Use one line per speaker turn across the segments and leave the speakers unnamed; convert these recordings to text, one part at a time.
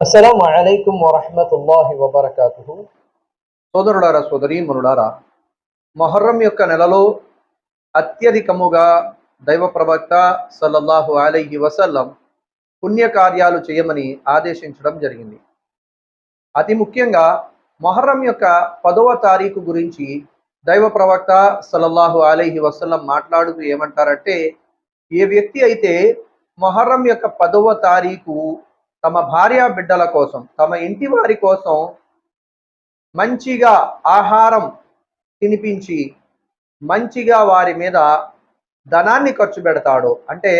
అస్సలం అలైకుం వరహమతుల్లాహి వబర్కాతుహు.
సోదరుడారా సోదరీమనుడారా మొహర్రం యొక్క నెలలో అత్యధికముగా దైవ ప్రవక్త సల్లల్లాహు అలైహి వసల్లం పుణ్యకార్యాలు చేయమని ఆదేశించడం జరిగింది. అతి ముఖ్యంగా మొహర్రం యొక్క పదవ తారీఖు గురించి దైవ ప్రవక్త సల్లల్లాహు అలైహి వసల్లం మాట్లాడుతూ ఏమంటారంటే ఏ వ్యక్తి అయితే మొహర్రం యొక్క పదవ తారీఖు తమ భార్యా బిడ్డల కోసం తమ ఇంటి వారి కోసం మంచిగా ఆహారం తినిపించి మంచిగా వారి మీద ధనాన్ని ఖర్చు పెడతాడు. అంటే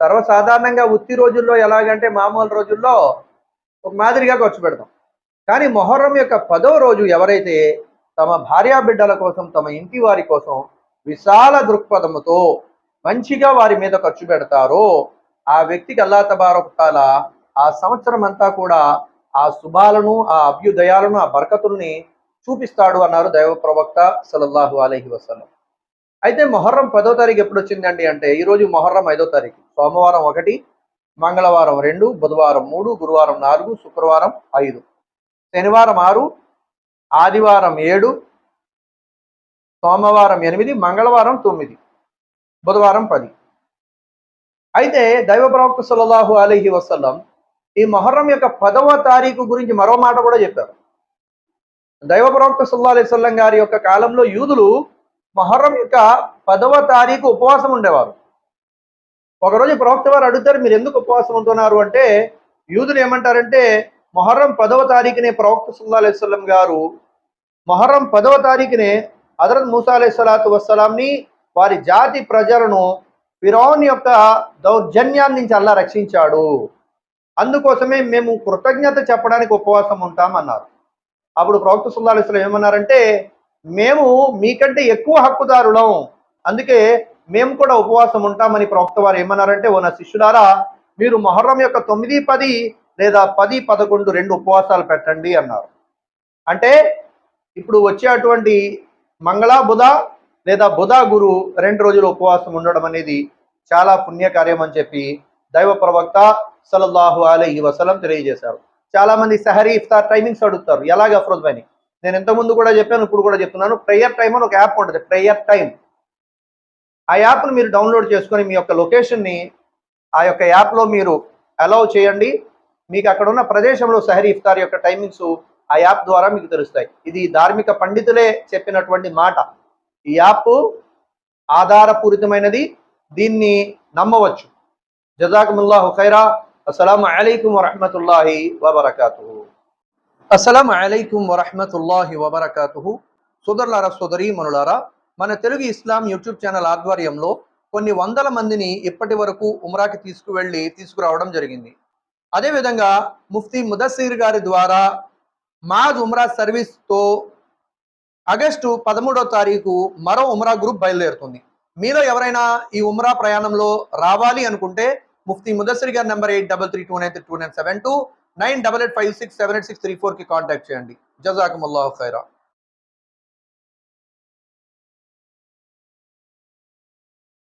సర్వసాధారణంగా ఉత్తి రోజుల్లో ఎలాగంటే మామూలు రోజుల్లో ఒక మాదిరిగా ఖర్చు పెడతాం. కానీ మొహర్రం యొక్క పదో రోజు ఎవరైతే తమ భార్యా బిడ్డల కోసం తమ ఇంటి వారి కోసం విశాల దృక్పథముతో మంచిగా వారి మీద ఖర్చు పెడతారో ఆ వ్యక్తికి అల్లా తబారకుతాల ఆ సంవత్సరం అంతా కూడా ఆ శుభాలను ఆ అభ్యుదయాలను ఆ బరకతుల్ని చూపిస్తాడు అన్నారు దైవ ప్రవక్త సలల్లాహు అలైహి వసలం అయితే మొహర్రం పదో తారీఖు ఎప్పుడు వచ్చిందండి అంటే ఈరోజు మొహర్రం ఐదో తారీఖు. సోమవారం ఒకటి మంగళవారం రెండు బుధవారం మూడు గురువారం నాలుగు శుక్రవారం ఐదు. శనివారం ఆరు ఆదివారం ఏడు సోమవారం ఎనిమిది మంగళవారం తొమ్మిది బుధవారం పది. అయితే దైవ ప్రవక్త సల్లాహు అలీహి వసల్లం ఈ మొహర్రం యొక్క పదవ తారీఖు గురించి మరో మాట కూడా చెప్పారు. దైవ ప్రవక్త సుల్లా అలైవల్లం గారి యొక్క కాలంలో యూదులు మొహర్రం యొక్క పదవ తారీఖు ఉపవాసం ఉండేవారు. ఒకరోజు ప్రవక్త వారు అడుగుతారు మీరు ఎందుకు ఉపవాసం ఉంటున్నారు? అంటే యూదులు ఏమంటారంటే మొహర్రం పదవ తారీఖునే ప్రవక్త సుల్లా అలైవల్లం గారు మొహర్రం పదవ తారీఖునే హజరత్ మూసా అలైహిస్సలాతు వస్సలాంని వారి జాతి ప్రజలను ఫిరౌన్ యొక్క దౌర్జన్యాన్ని నుంచి అల్లా రక్షించాడు. అందుకోసమే మేము కృతజ్ఞత చెప్పడానికి ఉపవాసం ఉంటాం అన్నారు అప్పుడు ప్రవక్త సుల్లాలిస్లం ఏమన్నారంటే మేము మీకంటే ఎక్కువ హక్కుదారులం. అందుకే మేము కూడా ఉపవాసం ఉంటామని ప్రవక్త వారు ఏమన్నారంటే ఓ నా శిష్యులారా మీరు మొహర్రం యొక్క తొమ్మిది పది లేదా పది పదకొండు రెండు ఉపవాసాలు పెట్టండి అన్నారు. అంటే ఇప్పుడు వచ్చేటువంటి మంగళ బుధ లేదా బుధ గురు రెండు రోజులు ఉపవాసం ఉండడం అనేది చాలా పుణ్యకార్యం అని చెప్పి దైవ ప్రవక్త సలల్లాహు అలైహి వసలం తెలియజేశారు. చాలా మంది సహరీ ఇఫ్తార్ టైమింగ్స్ అడుగుతారు. ఎలాగ అఫ్రోజ్ భాయ్ నేను ఇంతకుముందు కూడా చెప్పాను ఇప్పుడు కూడా చెప్తున్నాను. ప్రేయర్ టైమ్ అని ఒక యాప్ ఉంటుంది. ప్రేయర్ టైం ఆ యాప్ను మీరు డౌన్లోడ్ చేసుకొని మీ యొక్క లొకేషన్ని ఆ యొక్క యాప్లో మీరు అలౌ చేయండి. మీకు అక్కడ ఉన్న ప్రదేశంలో సహరీ ఇఫ్తార్ యొక్క టైమింగ్స్ ఆ యాప్ ద్వారా మీకు తెలుస్తాయి. ఇది ధార్మిక పండితులే చెప్పినటువంటి మాట. ఈ యాప్ ఆధారపూరితమైనది. దీన్ని నమ్మవచ్చు. జజాకముల్లాహు ఖైరా. అస్సలం అలైకుం వరహమతుల్లాహి వబర్కాతు
అస్సలం అలైకుం వరహమతుల్లాహి వబర్కాతుహు. సోదరులారా సోదరీ మనులారా మన తెలుగు ఇస్లాం యూట్యూబ్ ఛానల్ ఆధ్వర్యంలో కొన్ని వందల మందిని ఇప్పటి వరకు ఉమ్రాకి తీసుకువెళ్ళి తీసుకురావడం జరిగింది. అదేవిధంగా ముఫ్తీ ముదస్సీర్ గారి ద్వారా మాజ్ ఉమ్రా సర్వీస్తో ఆగస్టు పదమూడో తారీఖు మరో ఉమ్రా గ్రూప్ బయలుదేరుతుంది. మీలో ఎవరైనా ఈ ఉమ్రా ప్రయాణంలో రావాలి అనుకుంటే ముఫ్తీ ముదస్సిర్ గారి number eight double three two nine three two nine seven two nine double eight five six seven eight six three ఫోర్కి కాంటాక్ట్ చేయండి. జజాకుముల్లాహు ఖైరా